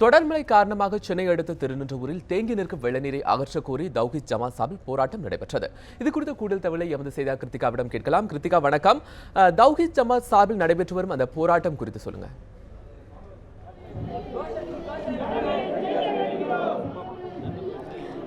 தொடர்மழை காரணமாக சென்னை அடுத்த திருநின்றவூரில் தேங்கி நிற்கும் வெள்ளநீரை அகற்றக் கோரி தௌஹித் ஜமாத் சாபில் போராட்டம் நடைபெற்றது. இது குறித்த கூடுதல் தகவலை எமது செய்தியாளர் கிருத்திகாவிடம் கேட்கலாம். கிருத்திகா வணக்கம். அஹ், தௌஹித் ஜமாத் சார்பில் நடைபெற்று வரும் அந்த போராட்டம் குறித்து சொல்லுங்க.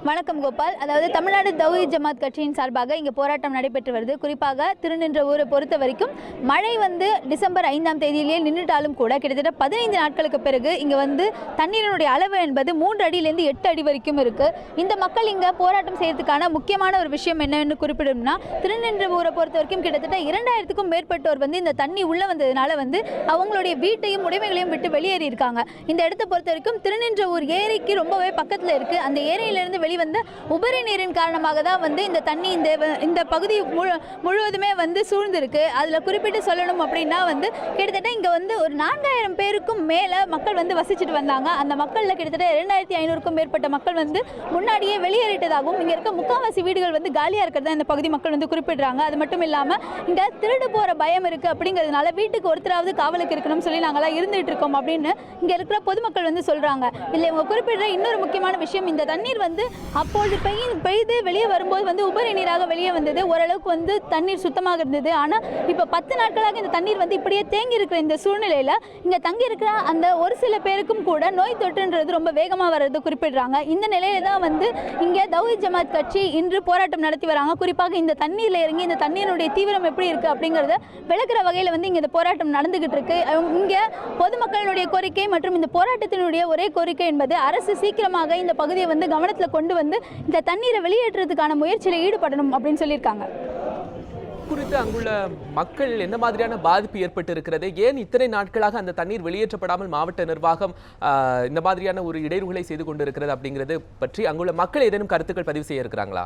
வணக்கம் கோபால். அதாவது தமிழ்நாடு தௌஹி ஜமாத் கட்சியின் சார்பாக இங்கே போராட்டம் நடைபெற்று வருது. குறிப்பாக திருநின்ற ஊரை பொறுத்த வரைக்கும் மழை வந்து டிசம்பர் ஐந்தாம் தேதியிலேயே நின்றுட்டாலும் கூட கிட்டத்தட்ட பதினைந்து நாட்களுக்கு பிறகு இங்கே வந்து தண்ணீரினுடைய அளவு என்பது மூன்று அடியிலேருந்து எட்டு அடி வரைக்கும் இருக்கு. இந்த மக்கள் இங்கே போராட்டம் செய்யறதுக்கான முக்கியமான ஒரு விஷயம் என்னன்னு குறிப்பிடும்னா திருநின்ற ஊரை பொறுத்த வரைக்கும் கிட்டத்தட்ட இரண்டாயிரத்துக்கும் மேற்பட்டோர் வந்து இந்த தண்ணி உள்ளே வந்ததுனால வந்து அவங்களுடைய வீட்டையும் உடைமைகளையும் விட்டு வெளியேறி இருக்காங்க இந்த இடத்தை பொறுத்த வரைக்கும் திருநின்ற ஊர் ஏரிக்கு ரொம்பவே பக்கத்தில் இருக்கு. அந்த ஏரியிலிருந்து வெளிவந்த உபரி நீரின் காரணமாக தான் வந்து இந்த தண்ணி இந்த இந்த பகுதி முழு முழுவதுமே வந்து சூழ்ந்திருக்கு. அதில் குறிப்பிட்டு சொல்லணும் அப்படின்னா வந்து கிட்டத்தட்ட இங்கே வந்து ஒரு நான்காயிரம் பேருக்கும் மேலே மக்கள் வந்து வசிச்சுட்டு வந்தாங்க. அந்த மக்களில் கிட்டத்தட்ட இரண்டாயிரத்தி ஐநூறுக்கும் மேற்பட்ட மக்கள் வந்து முன்னாடியே வெளியேறிட்டதாகவும் இங்கே இருக்க முக்காவாசி வீடுகள் வந்து காலியாக இருக்கிறதா இந்த பகுதி மக்கள் வந்து குறிப்பிடுறாங்க. அது மட்டும் இல்லாமல் இங்கே திருடு போகிற பயம் இருக்குது அப்படிங்கிறதுனால வீட்டுக்கு ஒருத்தராவது காவலுக்கு இருக்கணும்னு சொல்லி நாங்களாம் இருந்துகிட்டு இருக்கோம் அப்படின்னு இங்கே இருக்கிற பொதுமக்கள் வந்து சொல்கிறாங்க இல்லை இவங்க குறிப்பிடுற இன்னொரு முக்கியமான விஷயம் இந்த தண்ணீர் வந்து அப்பொழுது பெய் பெய்து வெளியே வரும்போது வந்து உபரி நீராக வெளியே வந்தது. ஓரளவுக்கு வந்து தண்ணீர் சுத்தமாக இருந்தது. ஆனால் இப்போ பத்து நாட்களாக இந்த தண்ணீர் வந்து இப்படியே தேங்கி இருக்கிற இந்த சூழ்நிலையில் இங்கே தங்கி இருக்கிற அந்த ஒரு சில பேருக்கும் கூட நோய் தொற்றுன்றது ரொம்ப வேகமாக வர்றது குறிப்பிடுறாங்க. இந்த நிலையில தான் வந்து இங்கே தௌஹி ஜமாத் கட்சி இன்று போராட்டம் நடத்தி வராங்க. குறிப்பாக இந்த தண்ணீரில் இறங்கி இந்த தண்ணீருடைய தீவிரம் எப்படி இருக்குது அப்படிங்கிறத விளக்குற வகையில் வந்து இங்கே இந்த போராட்டம் நடந்துகிட்டு இருக்கு. இங்கே பொதுமக்களுடைய கோரிக்கை மற்றும் இந்த போராட்டத்தினுடைய ஒரே கோரிக்கை என்பது அரசு சீக்கிரமாக இந்த பகுதியை வந்து கவனத்தில் கொண்டு வந்து இந்த தண்ணீரை வெளியேற்றுறதுக்கான முயற்சியில் ஈடுபடணும் அப்படின்னு சொல்லியிருக்காங்க. குறித்து அங்குள்ள மக்கள் என்ன மாதிரியான பாதிப்பு ஏற்பட்டு இருக்கிறது ஏன் இத்தனை நாட்களாக அந்த தண்ணீர் வெளியேற்றப்படாமல் மாவட்ட நிர்வாகம் ஆஹ், இந்த மாதிரியான ஒரு இடையூறுகளை செய்து கொண்டிருக்கிறது அப்படிங்கிறது பற்றி அங்குள்ள மக்கள் ஏதேனும் கருத்துக்கள் பதிவு செய்ய இருக்கிறாங்களா?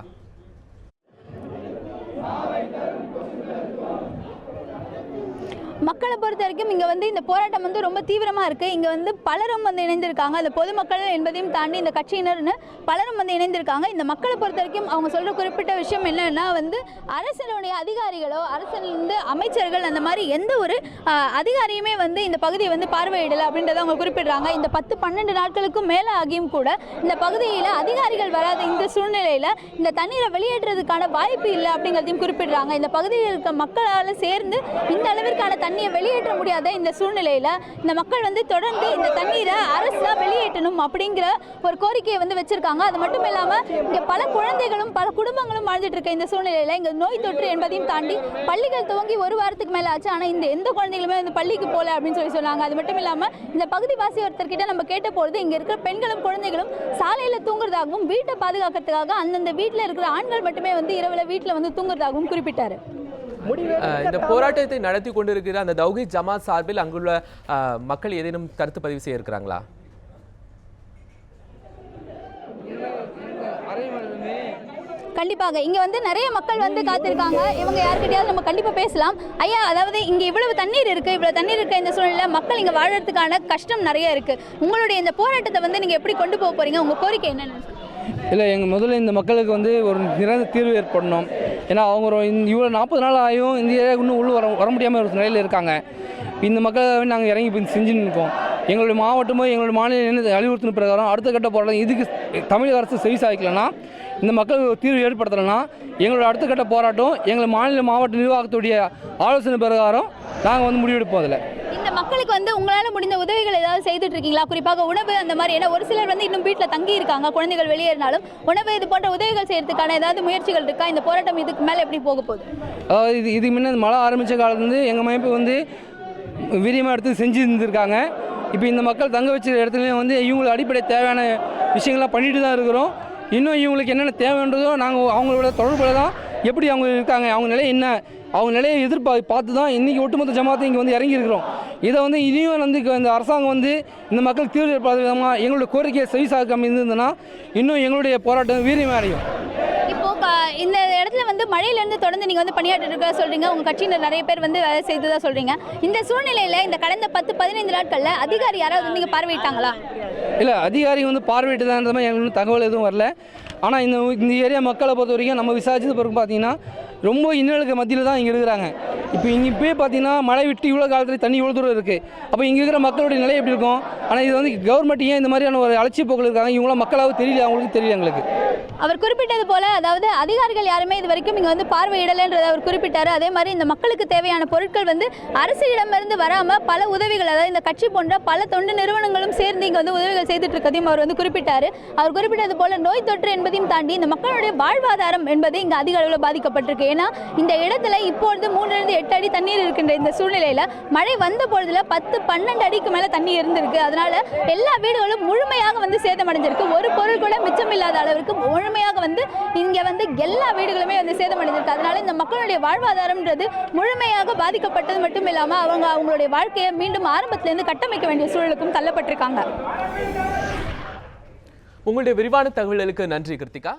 மக்களை பொறுத்த வரைக்கும் இங்கே வந்து இந்த போராட்டம் வந்து ரொம்ப தீவிரமாக இருக்குது இங்கே வந்து பலரும் வந்து இணைந்திருக்காங்க. அந்த பொதுமக்கள் என்பதையும் தாண்டி இந்த கட்சியினர்னு பலரும் வந்து இணைந்திருக்காங்க. இந்த மக்களை பொறுத்த வரைக்கும் அவங்க சொல்கிற குறிப்பிட்ட விஷயம் என்னன்னா வந்து அரசினுடைய அதிகாரிகளோ அரசிலிருந்து அமைச்சர்கள் அந்த மாதிரி எந்த ஒரு அதிகாரியுமே வந்து இந்த பகுதியை வந்து பார்வையிடலை அப்படின்றத அவங்க குறிப்பிடுறாங்க. இந்த பத்து பன்னெண்டு நாட்களுக்கும் மேலே ஆகியும் கூட இந்த பகுதியில் அதிகாரிகள் வராத இந்த சூழ்நிலையில் இந்த தண்ணீரை வெளியேற்றுறதுக்கான வாய்ப்பு இல்லை அப்படிங்கிறதையும் குறிப்பிடுறாங்க. இந்த பகுதியில் இருக்க மக்களால் சேர்ந்து இந்த அளவிற்கான தண்ணியை வெளியேற்ற முடியாத இந்த சூழ்நிலையில் இந்த மக்கள் வந்து தொடர்ந்து இந்த தண்ணீரை அரசு தான் வெளியேற்றணும் அப்படிங்கிற ஒரு கோரிக்கையை வந்து வச்சுருக்காங்க. அது மட்டும் இல்லாமல் இங்கே பல குழந்தைகளும் பல குடும்பங்களும் வாழ்ந்துட்டு இருக்க இந்த சூழ்நிலையில் இங்கே நோய் தொற்று என்பதையும் தாண்டி பள்ளிகள் துவங்கி ஒரு வாரத்துக்கு மேலே ஆச்சு. ஆனால் இந்த எந்த குழந்தைகளுமே வந்து பள்ளிக்கு போகல அப்படின்னு சொல்லி சொன்னாங்க. அது மட்டும் இல்லாமல் இந்த பகுதிவாசி ஒருத்தர்கிட்ட நம்ம கேட்ட பொழுது இங்கே இருக்கிற பெண்களும் குழந்தைகளும் சாலையில் தூங்குறதாகவும் வீட்டை பாதுகாக்கிறதுக்காக அந்தந்த வீட்டில் இருக்கிற ஆண்கள் மட்டுமே வந்து இரவில் வீட்டில் வந்து தூங்குறதாகவும் குறிப்பிட்டார். இந்த போராட்டத்தை நடத்தி கொண்டிருக்கிற அந்த தௌஹித் ஜமாத் சார்பில் அங்குள்ள மக்கள் ஏதேனும் கருத்து பதிவு செய்ய இருக்கிறாங்களா? கண்டிப்பாக இங்க வந்து நிறைய மக்கள் வந்து காத்திருக்காங்க. இவங்க யார்கிட்டயாவது நம்ம கண்டிப்பா பேசலாம். ஐயா அதாவது இங்க இவ்வளவு தண்ணீர் இருக்கு இவ்வளவு தண்ணீர் இருக்க இந்த சூழ்நிலை மக்கள் இங்க வாழறதுக்கான கஷ்டம் நிறைய இருக்கு. உங்களுடைய இந்த போராட்டத்தை வந்து நீங்க எப்படி கொண்டு போக போறீங்க? உங்க கோரிக்கை என்னன்னு. இல்லை எங்கள் முதல்ல இந்த மக்களுக்கு வந்து ஒரு நிரந்தர தீர்வு ஏற்படணும். ஏன்னா அவங்க ஒரு இவ்வளோ நாற்பது நாள் ஆகியும் இந்த இன்னும் உள்ளே வர வர முடியாமல் ஒரு நிலையில் இருக்காங்க. இந்த மக்களை நாங்கள் இறங்கி இப்போ செஞ்சுன்னு இருக்கோம் எங்களுடைய மாவட்டமும் எங்களுடைய மாநிலம் என்ன அறிவுறுத்தின பிரகாரம் அடுத்த கட்ட போராட்டம் இதுக்கு தமிழக அரசு செவி சாய்க்கலைன்னா இந்த மக்களுக்கு தீர்வு ஏற்படுத்தலைன்னா எங்களோட அடுத்த கட்ட போராட்டம் எங்கள் மாநில மாவட்ட நிர்வாகத்துடைய ஆலோசனை பிரகாரம் நாங்கள் வந்து முடிவெடுப்போம் அதில். மக்களுக்கு வந்து உங்களால் முடிந்த உதவிகள் ஏதாவது செய்துட்டு இருக்கீங்களா குறிப்பாக உணவு அந்த மாதிரி ஏன்னா ஒரு சிலர் வந்து இன்னும் வீட்டில் தங்கி இருக்காங்க குழந்தைகள் வெளியேறினாலும். உணவு இது போன்ற உதவிகள் செய்யறதுக்கான ஏதாவது முயற்சிகள் இருக்கா? இந்த போராட்டம் இதுக்கு மேலே எப்படி போக போகுது? இது இதுக்கு முன்ன மழை ஆரம்பித்த காலத்துலேருந்து எங்கள் அமைப்பு வந்து வீரியமாக எடுத்து செஞ்சு இருந்திருக்காங்க இப்போ இந்த மக்கள் தங்க வச்ச இடத்துலையும் வந்து இவங்களுக்கு அடிப்படை தேவையான விஷயங்கள்லாம் பண்ணிட்டு தான் இருக்கிறோம். இன்னும் இவங்களுக்கு என்னென்ன தேவைன்றதோ நாங்கள் அவங்களோட தொடர்புல தான் எப்படி அவங்க இருக்காங்க அவங்க நிலை என்ன அவங்க நிலையை எதிர்பா பார்த்து தான் இன்றைக்கி ஒட்டுமொத்த ஜமாத்தை இங்கே வந்து இறங்கியிருக்கிறோம். இதை வந்து இனியும் வந்து இந்த அரசாங்கம் வந்து இந்த மக்கள் தீர்வு ஏற்படாத விதமாக எங்களுடைய கோரிக்கையை செவிசாக்காமல் இருந்ததுன்னா இன்னும் எங்களுடைய போராட்டம் வீரியமாக அடையும். இந்த இடத்துல வந்து மழையில இருந்து தொடர்ந்து நீங்க வந்து பணியாற்றிட்டு இருக்க சொல்றீங்க. உங்க கட்சியினர் நிறைய பேர் வந்து வேலை செய்ததா சொல்றீங்க. இந்த சூழ்நிலையில இந்த கடந்த பத்து பதினைந்து நாட்கள்ல அதிகாரி யாராவது வந்து நீங்க பார்வையிட்டாங்களா? இல்லை அதிகாரி வந்து பார்வையிட்டு தான் மாதிரி எங்களுக்கு தகவல் எதுவும் வரல. ஆனால் இந்த இந்த ஏரியா மக்களை பொறுத்த வரைக்கும் நம்ம விசாரிச்சது பிறகு பார்த்தீங்கன்னா ரொம்ப இன்னலுக்கு மத்தியில் தான் இங்கே இருக்கிறாங்க. இப்போ இங்கே இப்போயே பார்த்தீங்கன்னா மழை விட்டு இவ்வளோ காலத்தில் தண்ணி இவ்வளோ தூரம் இருக்குது. அப்போ இங்கே இருக்கிற மக்களுடைய நிலை எப்படி இருக்கும்? ஆனால் இது வந்து கவர்மெண்ட் ஏன் இந்த மாதிரியான ஒரு அலட்சிய போக்கில் இருக்காங்க? இவங்களாம் மக்களாக தெரியல அவங்களுக்கு தெரியல எங்களுக்கு. அவர் குறிப்பிட்டது போல அதாவது அதிகாரிகள் யாருமே இது வரைக்கும் இங்கே வந்து பார்வையிடலைன்றதை அவர் குறிப்பிட்டார். அதே மாதிரி இந்த மக்களுக்கு தேவையான பொருட்கள் வந்து அரசிடமிருந்து வராமல் பல உதவிகள் அதாவது இந்த கட்சி போன்ற பல தொண்டு நிறுவனங்களும் சேர்ந்து இங்கே வந்து உதவிகள் செய்துட்டு இருக்கதையும் அவர் வந்து குறிப்பிட்டார். அவர் குறிப்பிட்டது போல நோய் தொற்று என்பதையும் தாண்டி இந்த மக்களுடைய வாழ்வாதாரம் என்பது இங்கே அதிக அளவில் பாதிக்கப்பட்டிருக்கு. ஏன்னா இந்த இடத்துல இப்பொழுது மூன்றிலிருந்து எட்டு அடி தண்ணீர் இருக்கின்ற இந்த சூழ்நிலையில் மழை வந்த பொழுதுல பத்து பன்னெண்டு அடிக்கு மேலே தண்ணி இருந்திருக்கு. அதனால எல்லா வீடுகளும் முழுமையாக வந்து சேதமடைஞ்சிருக்கு. ஒரு பொருள் கூட மிச்சம் இல்லாத அளவிற்கு முழுமையாக வந்து இங்கே வந்து எல்லா வீடுகளுமே வந்து சேதமடைஞ்சிருக்கு. அதனால இந்த மக்களுடைய வாழ்வாதாரம்ன்றது முழுமையாக பாதிக்கப்பட்டது மட்டும் இல்லாமல் அவங்க அவங்களுடைய வாழ்க்கையை மீண்டும் ஆரம்பத்திலேருந்து கட்டமைக்க வேண்டிய சூழலுக்கும் தள்ளப்பட்டிருக்காங்க. உங்களுடைய விரிவான தகவல்களுக்கு நன்றி கிருத்திகா.